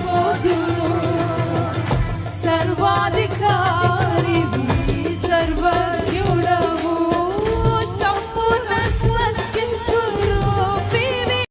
போதும் சர்வாதிகார